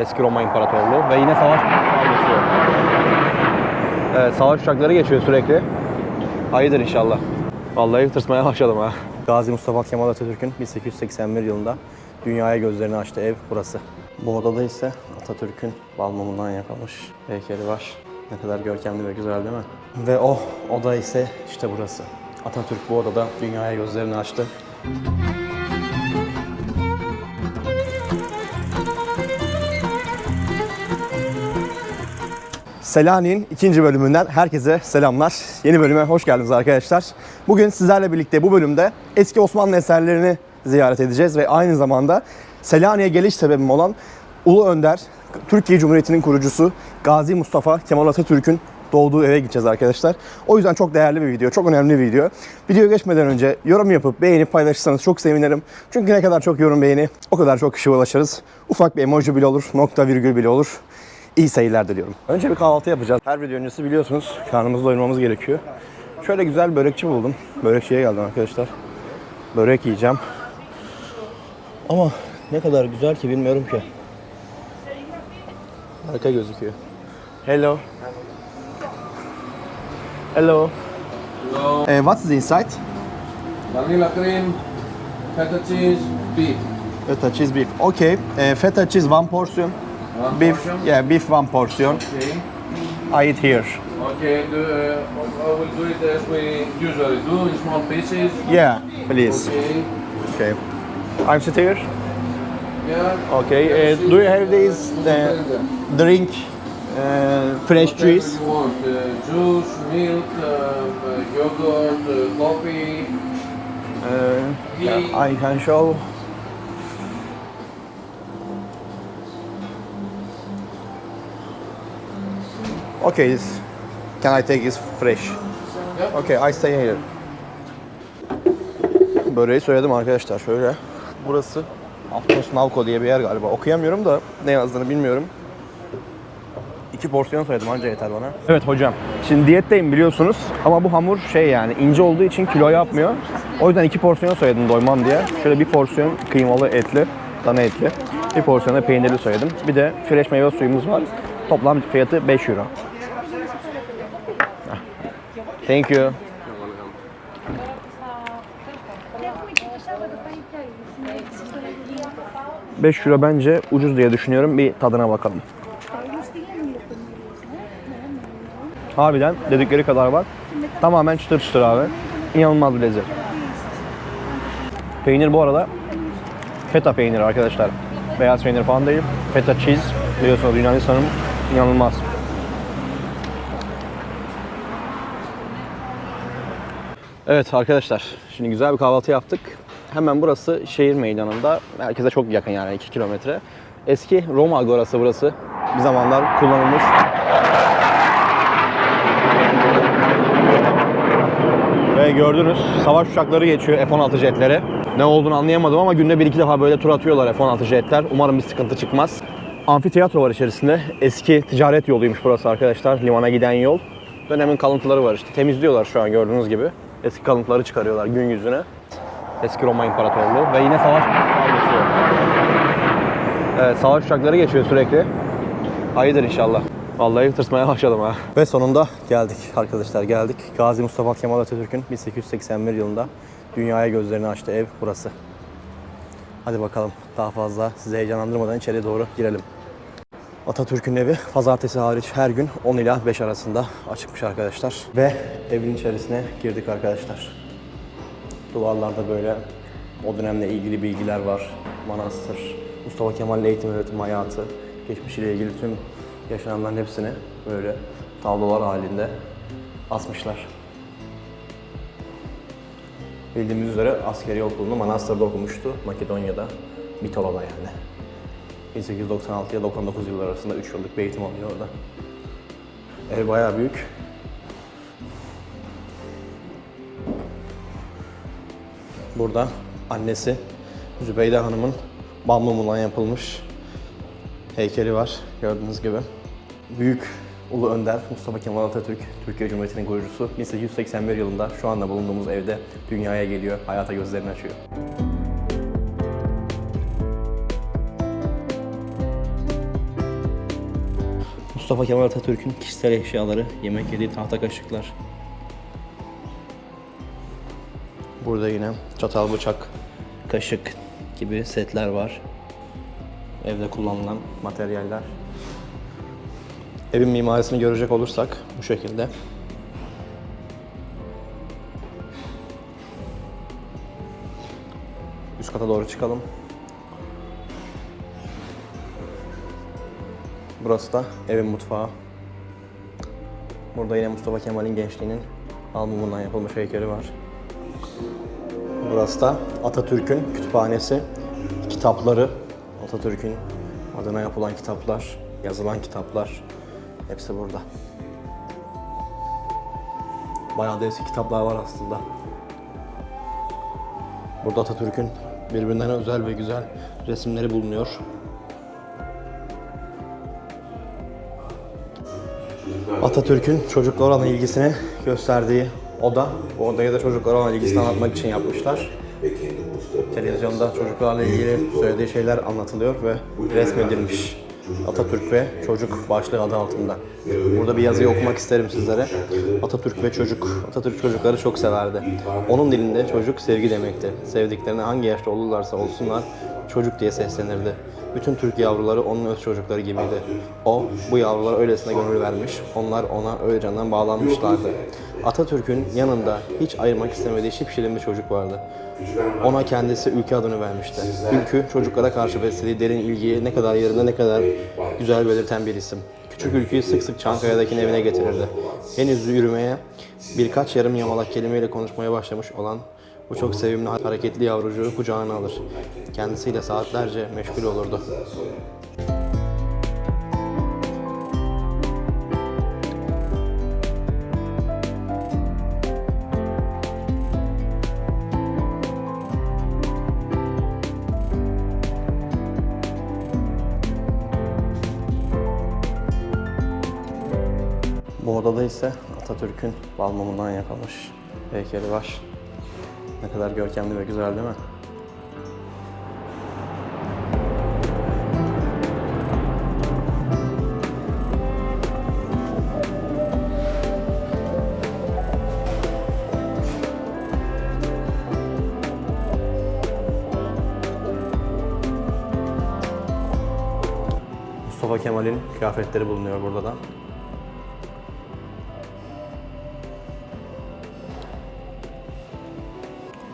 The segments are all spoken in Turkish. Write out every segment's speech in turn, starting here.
Eski Roma İmparatorluğu ve yine savaş uçakları geçiyor. Evet savaş uçakları geçiyor sürekli. Hayırdır inşallah. Vallahi tırsmaya başladım ha. Gazi Mustafa Kemal Atatürk'ün 1881 yılında dünyaya gözlerini açtığı ev burası. Bu odada ise Atatürk'ün bal mumundan yapılmış heykeli var. Ne kadar görkemli ve güzel değil mi? Ve o oda ise işte burası. Atatürk bu odada dünyaya gözlerini açtı. Selanik'in ikinci bölümünden herkese selamlar. Yeni bölüme hoş geldiniz arkadaşlar. Bugün sizlerle birlikte bu bölümde eski Osmanlı eserlerini ziyaret edeceğiz ve aynı zamanda Selanik'e geliş sebebim olan Ulu Önder, Türkiye Cumhuriyeti'nin kurucusu Gazi Mustafa Kemal Atatürk'ün doğduğu eve gideceğiz arkadaşlar. O yüzden çok değerli bir video, çok önemli bir video. Videoya geçmeden önce yorum yapıp beğenip paylaşırsanız çok sevinirim. Çünkü ne kadar çok yorum beğeni o kadar çok kişiye ulaşırız. Ufak bir emoji bile olur, nokta virgül bile olur. İyi seyirler diliyorum. Önce bir kahvaltı yapacağız. Her video öncesi biliyorsunuz karnımızı doyurmamız gerekiyor. Şöyle güzel börekçi buldum. Börekçiye geldim arkadaşlar. Börek yiyeceğim. Ama ne kadar güzel ki bilmiyorum ki. Harika gözüküyor. Hello. Hello. Hello. Eh, what's the inside? Vanilla cream, feta cheese, beef. Feta cheese beef. Okay. Eh, feta cheese one portion. One beef. portion. Yeah, beef one portion. Okay. I eat here. Okay, do, uh, I will do it as we usually do in small pieces. Yeah, please. Okay. Okay. I'm sit here. Yeah. Okay. Yeah, Uh, do you have this uh, drink, uh, fresh juice? you want, uh, juice, milk, uh, uh, yogurt, uh, coffee. Uh, Ghee. I can show. Okay, this, can I take this fresh? Yeah. Okay, I stay here. Böreği söyledim arkadaşlar şöyle. Burası Aptos Navko diye bir yer galiba. Okuyamıyorum da ne yazdığını bilmiyorum. İki porsiyon söyledim anca yeter bana. Evet hocam. Şimdi diyetteyim biliyorsunuz ama bu hamur şey yani ince olduğu için kilo yapmıyor. O yüzden iki porsiyon söyledim doymam diye. Şöyle bir porsiyon kıymalı etli, dana etli. Bir porsiyon da peynirli söyledim. Bir de fresh meyve suyumuz var. Toplam fiyatı 5 euro. Thank you. 5 euro bence ucuz diye düşünüyorum. Bir tadına bakalım. Harbiden dedikleri kadar var. Tamamen çıtır çıtır abi. İnanılmaz bir lezzet. Peynir bu arada feta peyniri arkadaşlar. Beyaz peynir falan değil. Feta cheese biliyorsunuz Yunanistan'ın inanılmaz. Evet arkadaşlar şimdi güzel bir kahvaltı yaptık. Hemen burası şehir meydanında. Merkeze çok yakın yani 2 kilometre. Eski Roma Agorası burası. Bir zamanlar kullanılmış. Ve gördünüz savaş uçakları geçiyor F-16 jetleri. Ne olduğunu anlayamadım ama günde bir iki defa böyle tur atıyorlar F-16 jetler. Umarım bir sıkıntı çıkmaz. Amfiteyatro var içerisinde. Eski ticaret yoluymuş burası arkadaşlar. Limana giden yol. Dönemin kalıntıları var işte. Temizliyorlar şu an gördüğünüz gibi. Eski kalıntıları çıkarıyorlar gün yüzüne. Eski Roma İmparatorluğu ve yine savaş uçakları geçiyor. Evet savaş uçakları geçiyor sürekli. Hayırdır inşallah. Vallahi tırsmaya başladım ha. Ve sonunda geldik arkadaşlar geldik. Gazi Mustafa Kemal Atatürk'ün 1881 yılında dünyaya gözlerini açtığı ev burası. Hadi bakalım daha fazla sizi heyecanlandırmadan içeri doğru girelim. Atatürk'ün evi pazartesi hariç her gün 10 ila 5 arasında açıkmış arkadaşlar. Ve evin içerisine girdik arkadaşlar. Duvarlarda böyle o dönemle ilgili bilgiler var. Manastır, Mustafa Kemal'in eğitim öğretim hayatı, geçmişiyle ilgili tüm yaşananların hepsini böyle tablolar halinde asmışlar. Bildiğimiz üzere askeri okulunu Manastır'da okumuştu, Makedonya'da, Bitola'da yani. 1896 ile 99 yıllar arasında 3 yıllık bir eğitim alıyor orada. Ev bayağı büyük. Burada annesi Zübeyde Hanım'ın bal mumundan yapılmış heykeli var gördüğünüz gibi. Büyük Ulu Önder Mustafa Kemal Atatürk, Türkiye Cumhuriyeti'nin kurucusu 1881 yılında şu anda bulunduğumuz evde dünyaya geliyor, hayata gözlerini açıyor. Mustafa Kemal Atatürk'ün kişisel eşyaları, yemek yediği tahta kaşıklar. Burada yine çatal, bıçak, kaşık gibi setler var. Evde kullanılan materyaller. Evin mimarisini görecek olursak bu şekilde. Üst kata doğru çıkalım. Burası da evin mutfağı. Burada yine Mustafa Kemal'in gençliğinin albumundan yapılmış heykeli var. Burası da Atatürk'ün kütüphanesi. Kitapları, Atatürk'ün adına yapılan kitaplar, yazılan kitaplar hepsi burada. Bayağı da eski kitaplar var aslında. Burada Atatürk'ün birbirinden özel ve güzel resimleri bulunuyor. Atatürk'ün çocuklara olan ilgisini gösterdiği oda. Bu odayı da çocuklara olan ilgisini anlatmak için yapmışlar. Televizyonda çocuklarla ilgili söylediği şeyler anlatılıyor ve resmedilmiş. Atatürk ve Çocuk başlığı adı altında. Burada bir yazıyı okumak isterim sizlere. Atatürk ve çocuk. Atatürk çocukları çok severdi. Onun dilinde çocuk sevgi demekti. Sevdiklerine hangi yaşta olurlarsa olsunlar çocuk diye seslenirdi. Bütün Türk yavruları onun öz çocukları gibiydi. O, bu yavrulara öylesine gönül vermiş, onlar ona öyle candan bağlanmışlardı. Atatürk'ün yanında hiç ayırmak istemediği şipşirin bir çocuk vardı. Ona kendisi ülke adını vermişti. Ülkü, çocuklara karşı beslediği derin ilgiyi ne kadar yerinde ne kadar güzel belirten bir isim. Küçük ülküyü sık sık Çankaya'dakinin evine getirirdi. Henüz yürümeye, birkaç yarım yamalak kelimeyle konuşmaya başlamış olan bu çok sevimli hareketli yavrucuğu kucağına alır. Kendisiyle saatlerce meşgul olurdu. Bu odada ise Atatürk'ün balmumundan yapılmış heykeli var. Ne kadar görkemli ve güzel değil mi? Mustafa Kemal'in kıyafetleri bulunuyor burada da.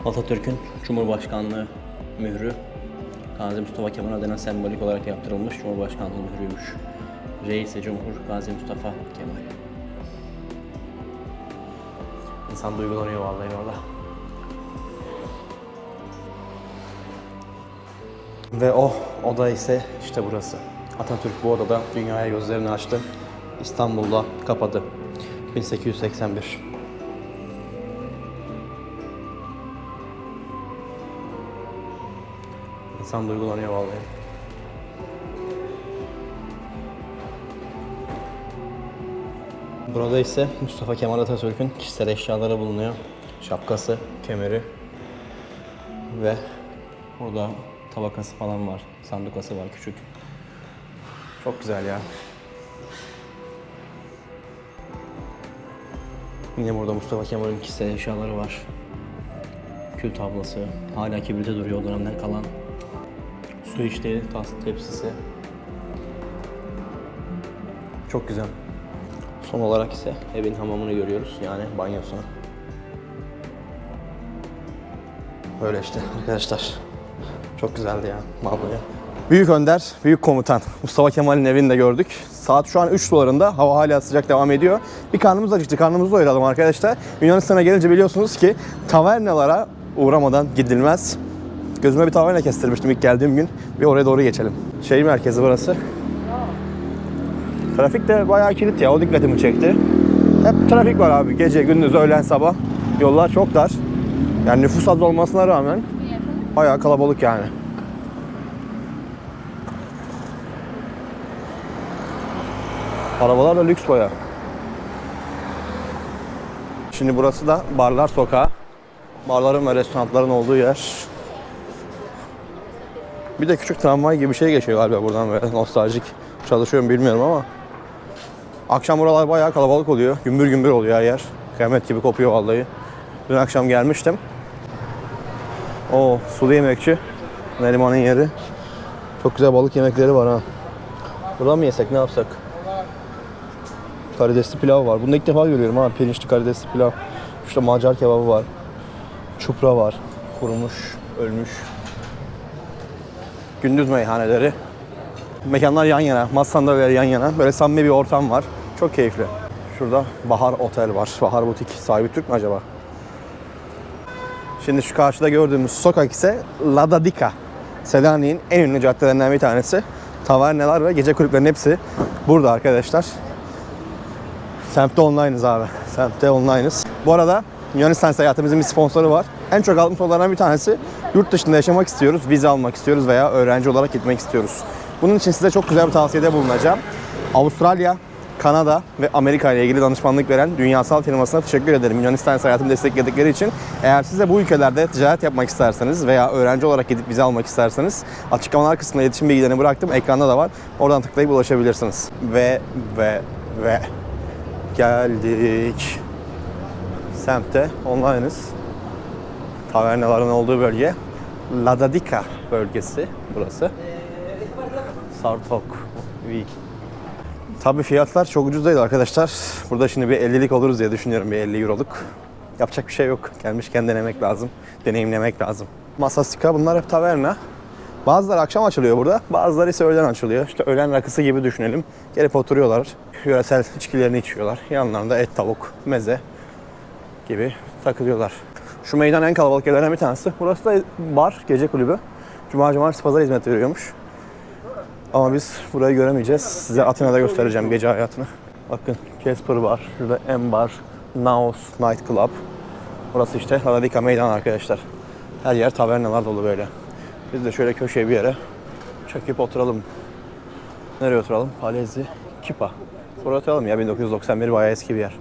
Atatürk'ün Cumhurbaşkanlığı mührü Gazi Mustafa Kemal adına sembolik olarak yaptırılmış Cumhurbaşkanlığı mührüymüş. Reis-i Cumhur Gazi Mustafa Kemal. İnsan duygulanıyor vallahi orada. Ve o oda ise işte burası. Atatürk bu odada dünyaya gözlerini açtı. İstanbul'da kapadı. 1881. İnsan duygulanıyor vallahi. Burada ise Mustafa Kemal Atatürk'ün kişisel eşyaları bulunuyor. Şapkası, kemeri ve burada tabakası falan var. Sandukası var küçük. Çok güzel ya. Yine burada Mustafa Kemal'in kişisel eşyaları var. Kül tablası, hala kibrite duruyor o dönemden kalan. Su içtiği tepsisi. Çok güzel. Son olarak ise evin hamamını görüyoruz. Yani banyosunu. Böyle işte arkadaşlar. Çok güzeldi ya vallahi. Büyük Önder, Büyük Komutan. Mustafa Kemal'in evini de gördük. Saat şu an 3 sularında. Hava hala sıcak devam ediyor. Bir karnımız acıktı. Karnımızı doyuralım arkadaşlar. Yunanistan'a gelince biliyorsunuz ki tavernalara uğramadan gidilmez. Gözüme bir taverna kestirmiştim ilk geldiğim gün. Bir oraya doğru geçelim. Şehir merkezi burası. Trafik de bayağı kilit ya. O dikkatimi çekti. Hep trafik var abi. Gece, gündüz, öğlen, sabah. Yollar çok dar. Yani nüfus az olmasına rağmen bayağı kalabalık yani. Arabalar da lüks bayağı. Şimdi burası da Barlar Sokağı. Barların ve restoranların olduğu yer. Bir de küçük tramvay gibi bir şey geçiyor galiba buradan böyle nostaljik. Çalışıyorum bilmiyorum ama Akşam buralar bayağı kalabalık oluyor. Gümbür gümbür oluyor her yer. Kıyamet gibi kopuyor vallahi. Dün akşam gelmiştim. O sulu yemekçi. Neriman'ın yeri. Çok güzel balık yemekleri var ha. Buradan mı yesek ne yapsak? Karidesli pilav var. Bunu ilk defa görüyorum ha. Pirinçli karidesli pilav. İşte Macar kebabı var. Çupra var. Kurumuş, ölmüş. Gündüz meyhaneleri. Mekanlar yan yana, masa sandalyeleri yan yana. Böyle samimi bir ortam var. Çok keyifli. Şurada Bahar Otel var. Bahar Butik. Sahibi Türk mü acaba? Şimdi şu karşıda gördüğümüz sokak ise La Dadica. Selanik'in en ünlü caddelerinden bir tanesi. Taverneler ve gece kulüplerinin hepsi burada arkadaşlar. Semtte online'ız abi. Semtte online'ız. Bu arada Yunanistan seyahatimizin bir sponsoru var. En çok aldığım sorulardan bir tanesi yurt dışında yaşamak istiyoruz, vize almak istiyoruz veya öğrenci olarak gitmek istiyoruz. Bunun için size çok güzel bir tavsiyede bulunacağım. Avustralya, Kanada ve Amerika ile ilgili danışmanlık veren dünyasal firmasına teşekkür ederim. Yunanistan seyahatimi destekledikleri için. Eğer siz de bu ülkelerde ticaret yapmak isterseniz veya öğrenci olarak gidip vize almak isterseniz açıklamalar kısmına iletişim bilgilerini bıraktım. Ekranda da var. Oradan tıklayıp ulaşabilirsiniz. Ve ve ve geldik. Semtte online'ız. Tavernaların olduğu bölge. Ladadica bölgesi burası. Sartok. Week. Tabii fiyatlar çok ucuz değil arkadaşlar. Burada şimdi bir 50'lik oluruz diye düşünüyorum bir 50 euroluk. Yapacak bir şey yok. Gelmişken denemek lazım. Deneyimlemek lazım. Masastika bunlar hep taverna. Bazıları akşam açılıyor burada. Bazıları ise öğlen açılıyor. İşte öğlen rakısı gibi düşünelim. Gelip oturuyorlar. Yöresel içkilerini içiyorlar. Yanlarında et, tavuk, meze gibi takılıyorlar. Şu meydan en kalabalık yerlerden bir tanesi. Burası da bar, gece kulübü. Cuma, cumartesi, pazar hizmet veriyormuş. Ama biz burayı göremeyeceğiz. Size Atina'da göstereceğim gece hayatını. Bakın Casper var, şurada M bar, Naos Night Club. Burası işte Ladika Meydan arkadaşlar. Her yer tavernalar dolu böyle. Biz de şöyle köşeye bir yere çöküp oturalım. Nereye oturalım? Palezi Kipa. Buraya oturalım ya 1991 bayağı eski bir yer.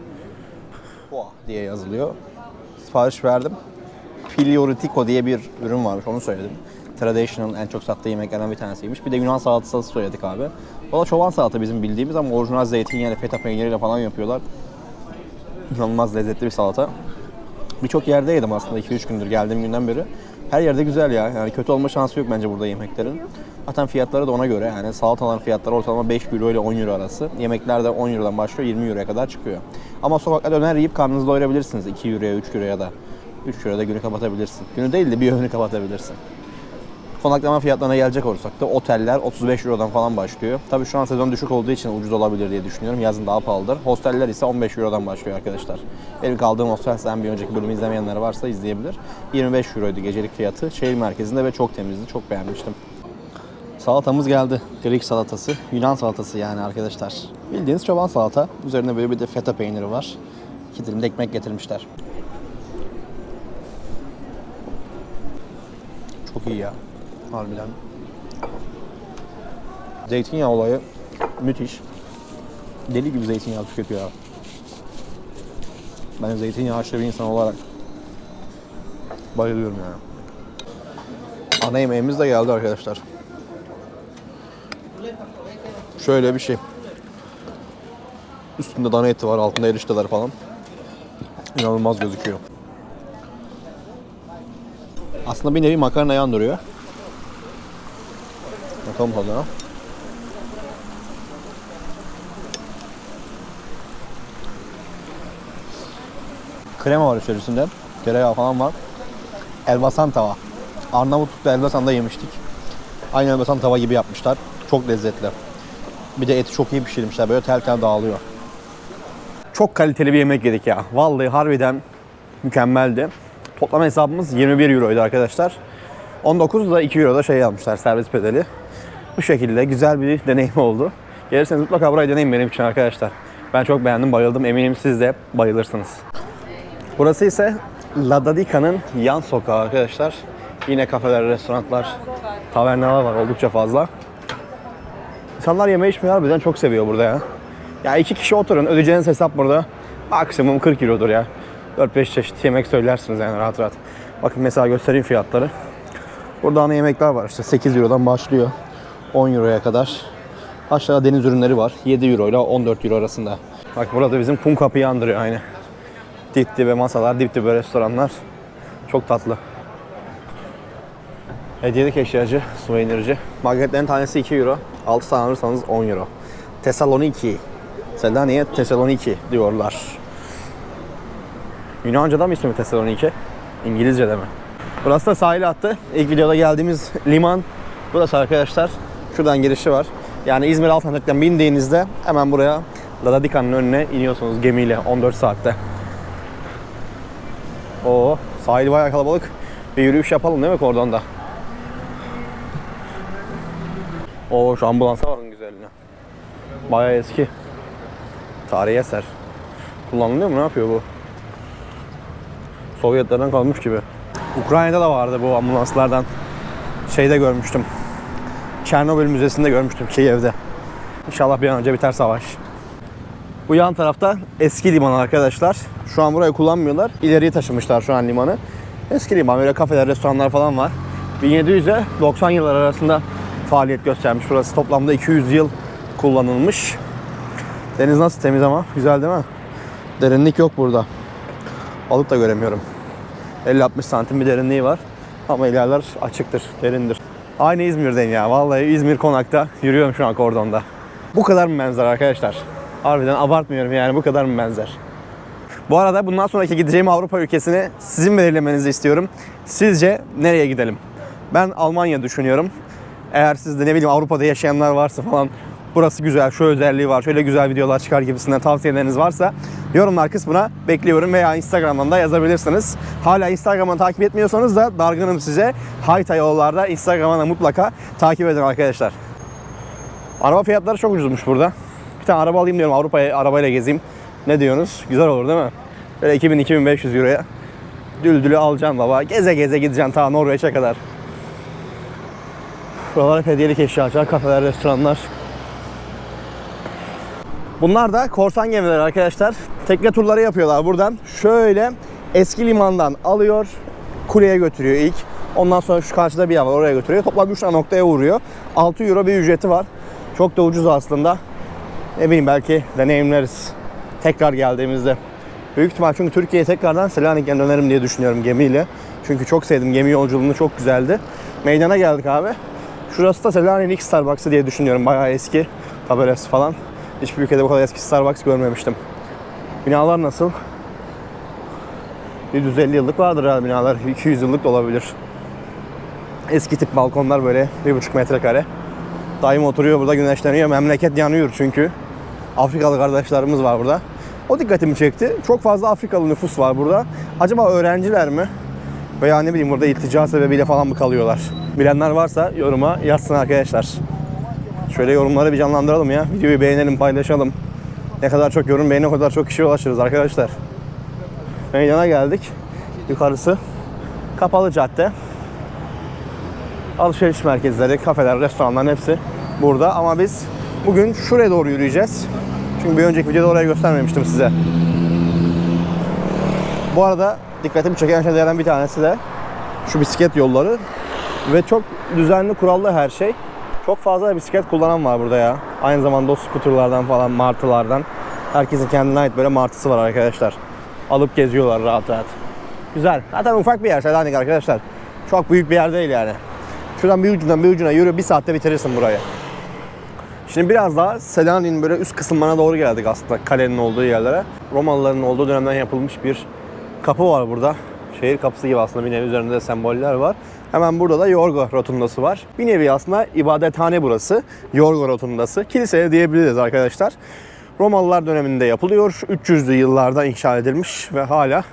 Boğa diye yazılıyor. Sipariş verdim. Filioritiko diye bir ürün varmış onu söyledim. Traditional en çok sattığı yemeklerden bir tanesiymiş. Bir de Yunan salatası söyledik abi. O da çoban salata bizim bildiğimiz ama orijinal zeytinyağıyla, feta peyniriyle falan yapıyorlar. İnanılmaz lezzetli bir salata. Birçok yerde yedim aslında 2-3 gündür geldiğim günden beri. Her yerde güzel ya. Yani kötü olma şansı yok bence burada yemeklerin. Zaten fiyatları da ona göre yani salataların fiyatları ortalama 5 euro ile 10 euro arası. Yemekler de 10 eurodan başlıyor 20 euroya kadar çıkıyor. Ama sokakta döner yiyip karnınızı doyurabilirsiniz 2 euroya 3 euroya da. 3 euroya da günü kapatabilirsin. Günü değil de bir öğünü kapatabilirsin. Konaklama fiyatlarına gelecek olursak da oteller 35 Euro'dan falan başlıyor. Tabii şu an sezon düşük olduğu için ucuz olabilir diye düşünüyorum. Yazın daha pahalıdır. Hosteller ise 15 Euro'dan başlıyor arkadaşlar. Benim kaldığım hostel sen bir önceki bölümü izlemeyenler varsa izleyebilir. 25 Euro'ydu gecelik fiyatı. Şehir merkezinde ve çok temizdi. Çok beğenmiştim. Salatamız geldi. Greek salatası. Yunan salatası yani arkadaşlar. Bildiğiniz çoban salata. Üzerine böyle bir de feta peyniri var. İki dilim de ekmek getirmişler. Çok iyi ya. Harbiden. Zeytinyağı olayı müthiş. Deli gibi zeytinyağı tüketiyor abi. Ben zeytinyağı aşırı bir insan olarak bayılıyorum yani. Ana yemeğimiz de geldi arkadaşlar. Şöyle bir şey. Üstünde dana eti var, altında erişteler falan. İnanılmaz gözüküyor. Aslında bir nevi makarnayı andırıyor. Bakalım var içerisinde. Tereyağı falan var. Elbasan tava. Arnavutluk'ta Elbasan'da yemiştik. Aynı Elbasan tava gibi yapmışlar. Çok lezzetli. Bir de eti çok iyi pişirmişler. Böyle tel tel dağılıyor. Çok kaliteli bir yemek yedik ya. Vallahi harbiden mükemmeldi. Toplam hesabımız 21 euroydu arkadaşlar. 19 da 2 euro da şey almışlar servis bedeli. Bu şekilde güzel bir deneyim oldu. Gelirseniz mutlaka burayı deneyin benim için arkadaşlar. Ben çok beğendim, bayıldım. Eminim siz de bayılırsınız. Burası ise La Dadica'nın yan sokağı arkadaşlar. Yine kafeler, restoranlar, tavernalar var oldukça fazla. İnsanlar yeme içmeyi harbiden çok seviyor burada ya. Ya iki kişi oturun, ödeyeceğiniz hesap burada maksimum 40 eurodur ya. 4-5 çeşit yemek söylersiniz yani rahat rahat. Bakın mesela göstereyim fiyatları. Burada ana yemekler var işte 8 Euro'dan başlıyor. 10 Euro'ya kadar Aşağıda deniz ürünleri var. 7 euro ile 14 euro arasında. Bak burada bizim kum kapıyı andırıyor aynı. Dip dibe masalar, dip dibe restoranlar. Çok tatlı. Hediyelik eşyacı, suvenirci. Magnetlerin tanesi 2 euro. 6 tane alırsanız 10 euro. Tesaloniki. Selanik'e Tesaloniki diyorlar. Yunanca'da mı ismi Tesaloniki? İngilizce'de mi? Burası da sahil hattı. İlk videoda geldiğimiz liman. Burası arkadaşlar. Şuradan girişi var. Yani İzmir Alsancak'tan bindiğinizde hemen buraya Ladadika'nın önüne iniyorsunuz gemiyle 14 saatte. Oo, sahil bayağı kalabalık. Bir yürüyüş yapalım değil mi kordonda? Oo şu ambulansa bakın güzelliğine. Bayağı eski. Tarihi eser. Kullanılıyor mu? Ne yapıyor bu? Sovyetlerden kalmış gibi. Ukrayna'da da vardı bu ambulanslardan. Şeyde görmüştüm. Çernobil Müzesi'nde görmüştüm Kiev'de. İnşallah bir an önce biter savaş. Bu yan tarafta eski liman arkadaşlar. Şu an burayı kullanmıyorlar. İleriye taşımışlar şu an limanı. Eski liman böyle kafeler, restoranlar falan var. 1700 ile 90 yıllar arasında faaliyet göstermiş. Burası toplamda 200 yıl kullanılmış. Deniz nasıl temiz ama güzel değil mi? Derinlik yok burada. Balık da göremiyorum. 50-60 santim bir derinliği var. Ama ilerler açıktır, derindir. Aynı İzmir'deyim ya. Vallahi İzmir konakta yürüyorum şu an kordonda. Bu kadar mı benzer arkadaşlar? Harbiden abartmıyorum yani bu kadar mı benzer? Bu arada bundan sonraki gideceğim Avrupa ülkesini sizin belirlemenizi istiyorum. Sizce nereye gidelim? Ben Almanya düşünüyorum. Eğer siz de ne bileyim Avrupa'da yaşayanlar varsa falan burası güzel, şu özelliği var, şöyle güzel videolar çıkar gibisinden tavsiyeleriniz varsa yorumlar kısmına bekliyorum veya Instagram'dan da yazabilirsiniz. Hala Instagram'dan takip etmiyorsanız da dargınım size. Hayta yollarda Instagram'dan mutlaka takip edin arkadaşlar. Araba fiyatları çok ucuzmuş burada. Bir tane araba alayım diyorum Avrupa'ya arabayla gezeyim. Ne diyorsunuz? Güzel olur değil mi? Böyle 2000-2500 euroya düldülü alacaksın baba. Geze geze gideceksin ta Norveç'e kadar. Buralar hep hediyelik eşyalar, kafeler, restoranlar. Bunlar da korsan gemiler arkadaşlar. Tekne turları yapıyorlar buradan. Şöyle eski limandan alıyor, kuleye götürüyor ilk. Ondan sonra şu karşıda bir yer var oraya götürüyor. Toplam 3 tane noktaya vuruyor. 6 euro bir ücreti var. Çok da ucuz aslında. Ne bileyim belki deneyimleriz tekrar geldiğimizde. Büyük ihtimal çünkü Türkiye'ye tekrardan Selanik'e dönerim diye düşünüyorum gemiyle. Çünkü çok sevdim gemi yolculuğunu çok güzeldi. Meydana geldik abi. Şurası da Selanik'in ilk Starbucks'ı diye düşünüyorum. Bayağı eski tabelası falan. Hiçbir ülkede bu kadar eski Starbucks görmemiştim. Binalar nasıl? 150 yıllık vardır herhalde binalar. 200 yıllık da olabilir. Eski tip balkonlar böyle 1,5 metrekare. Daim oturuyor burada güneşleniyor. Memleket yanıyor çünkü. Afrikalı kardeşlerimiz var burada. O dikkatimi çekti. Çok fazla Afrikalı nüfus var burada. Acaba öğrenciler mi? Veya ne bileyim burada iltica sebebiyle falan mı kalıyorlar? Bilenler varsa yoruma yazsın arkadaşlar. Şöyle yorumları bir canlandıralım ya. Videoyu beğenelim, paylaşalım. Ne kadar çok yorum beğeni o kadar çok kişiye ulaşırız arkadaşlar. Meydana geldik. Yukarısı kapalı cadde. Alışveriş merkezleri, kafeler, restoranların hepsi burada. Ama biz bugün şuraya doğru yürüyeceğiz. Çünkü bir önceki videoda orayı göstermemiştim size. Bu arada dikkatimi çeken şeylerden bir tanesi de şu bisiklet yolları. Ve çok düzenli, kurallı her şey. Çok fazla bisiklet kullanan var burada ya. Aynı zamanda o skuterlardan falan, martılardan. Herkesin kendine ait böyle martısı var arkadaşlar. Alıp geziyorlar rahat rahat. Güzel. Zaten ufak bir yer Selanik arkadaşlar. Çok büyük bir yer değil yani. Şuradan bir ucundan bir ucuna yürü bir saatte bitirirsin burayı. Şimdi biraz daha Selanik'in böyle üst kısımlarına doğru geldik aslında kalenin olduğu yerlere. Romalıların olduğu dönemden yapılmış bir kapı var burada. Şehir kapısı gibi aslında bir nevi üzerinde de semboller var. Hemen burada da Yorgo Rotundası var. Bir nevi aslında ibadethane burası. Yorgo Rotundası. Kilise diyebiliriz arkadaşlar. Romalılar döneminde yapılıyor. 300'lü yıllarda inşa edilmiş ve hala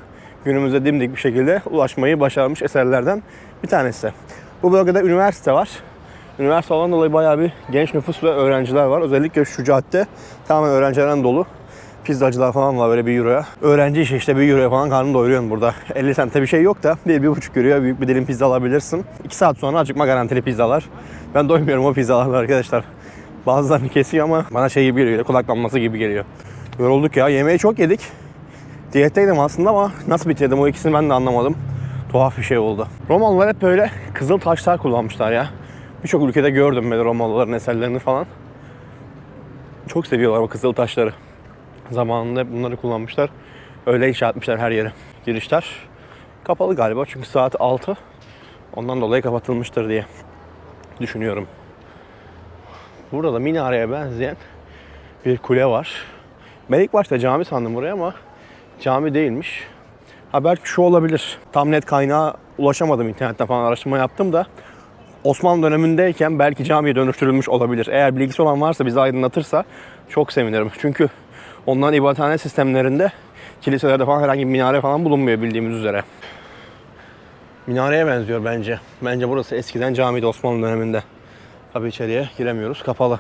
günümüzde dimdik bir şekilde ulaşmayı başarmış eserlerden bir tanesi. Bu bölgede üniversite var. Üniversite olan dolayı bayağı bir genç nüfus ve öğrenciler var. Özellikle şu cadde tamamen öğrencilerden dolu. Pizzacılar falan var böyle bir euroya. Öğrenci işi işte bir euroya falan karnını doyuruyorsun burada. 50 sente bir şey yok da bir, bir buçuk euroya büyük bir dilim pizza alabilirsin. 2 saat sonra acıkma garantili pizzalar. Ben doymuyorum o pizzalarla arkadaşlar. Bazılarını kesiyor ama bana şey gibi geliyor, kulaklanması gibi geliyor. Yorulduk ya, yemeği çok yedik. Diyetteydim aslında ama nasıl bitirdim o ikisini ben de anlamadım. Tuhaf bir şey oldu. Romalılar hep böyle kızıl taşlar kullanmışlar ya. Birçok ülkede gördüm böyle Romalıların eserlerini falan. Çok seviyorlar o kızıl taşları. Zamanında hep bunları kullanmışlar. Öyle inşa etmişler her yere. Girişler kapalı galiba çünkü saat 6. Ondan dolayı kapatılmıştır diye düşünüyorum. Burada da minareye benzeyen bir kule var. Ben ilk başta cami sandım buraya ama cami değilmiş. Ha belki şu olabilir. Tam net kaynağa ulaşamadım internetten falan araştırma yaptım da Osmanlı dönemindeyken belki camiye dönüştürülmüş olabilir. Eğer bilgisi olan varsa bizi aydınlatırsa çok sevinirim. Çünkü onların ibadethane sistemlerinde kiliselerde falan herhangi bir minare falan bulunmuyor bildiğimiz üzere. Minareye benziyor bence. Bence burası eskiden camiydi Osmanlı döneminde. Tabii içeriye giremiyoruz. Kapalı.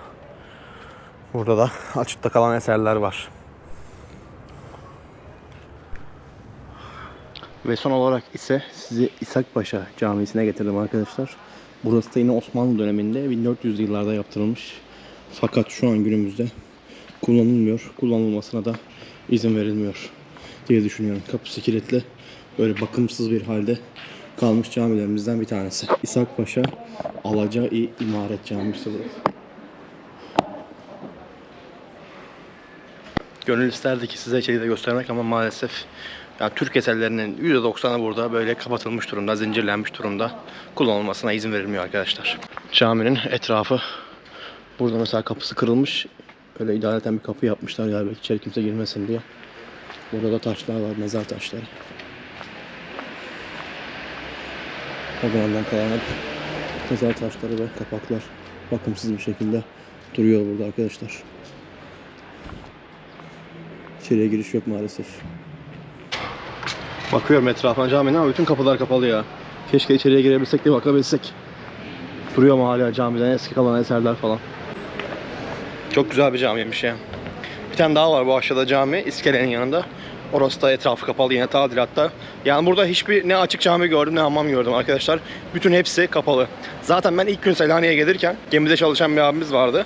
Burada da açıkta kalan eserler var. Ve son olarak ise sizi İshak Paşa Camisi'ne getirdim arkadaşlar. Burası da yine Osmanlı döneminde 1400'lü yıllarda yaptırılmış. Fakat şu an günümüzde kullanılmıyor. Kullanılmasına da izin verilmiyor diye düşünüyorum. Kapısı kilitli. Böyle bakımsız bir halde kalmış camilerimizden bir tanesi. İshak Paşa Alaca-i İmaret Camisi burası. Gönül isterdi ki size içeriği de göstermek ama maalesef yani Türk eserlerinin %90'ı burada böyle kapatılmış durumda, zincirlenmiş durumda. Kullanılmasına izin verilmiyor arkadaşlar. Caminin etrafı burada mesela kapısı kırılmış. Öyle idareten bir kapı yapmışlar galiba içeri kimse girmesin diye. Burada da taşlar var, mezar taşları. O dönemden kalan hep mezar taşları ve kapaklar bakımsız bir şekilde duruyor burada arkadaşlar. İçeriye giriş yok maalesef. Bakıyorum etrafına caminin ama bütün kapılar kapalı ya. Keşke içeriye girebilsek de bakabilsek. Duruyor mu hala camiden eski kalan eserler falan. Çok güzel bir camiymiş ya. Bir tane daha var bu aşağıda cami iskelenin yanında. Orası da etrafı kapalı yine tadilatta. Yani burada hiçbir ne açık cami gördüm ne hamam gördüm arkadaşlar. Bütün hepsi kapalı. Zaten ben ilk gün Selanik'e gelirken gemide çalışan bir abimiz vardı.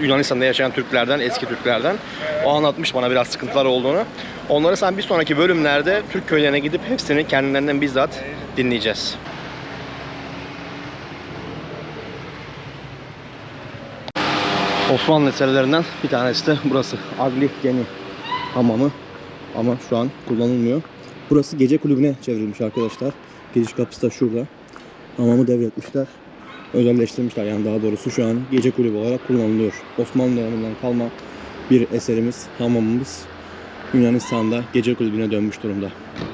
Yunanistan'da yaşayan Türklerden, eski Türklerden. O anlatmış bana biraz sıkıntılar olduğunu. Onları sen bir sonraki bölümlerde Türk köylerine gidip hepsini kendilerinden bizzat dinleyeceğiz. Osmanlı eserlerinden bir tanesi de burası. Agli Geni hamamı ama şu an kullanılmıyor. Burası gece kulübüne çevrilmiş arkadaşlar. Giriş kapısı da şurada. Hamamı devretmişler. Özelleştirmişler yani daha doğrusu şu an gece kulübü olarak kullanılıyor. Osmanlı döneminden kalma bir eserimiz, hamamımız Yunanistan'da gece kulübüne dönmüş durumda.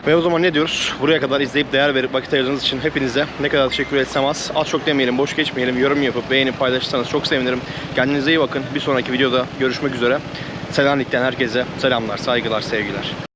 Ve o zaman ne diyoruz? Buraya kadar izleyip değer verip vakit ayırdığınız için hepinize ne kadar teşekkür etsem az. Az çok demeyelim, boş geçmeyelim. Yorum yapıp beğenip paylaşırsanız çok sevinirim. Kendinize iyi bakın. Bir sonraki videoda görüşmek üzere. Selanik'ten herkese selamlar, saygılar, sevgiler.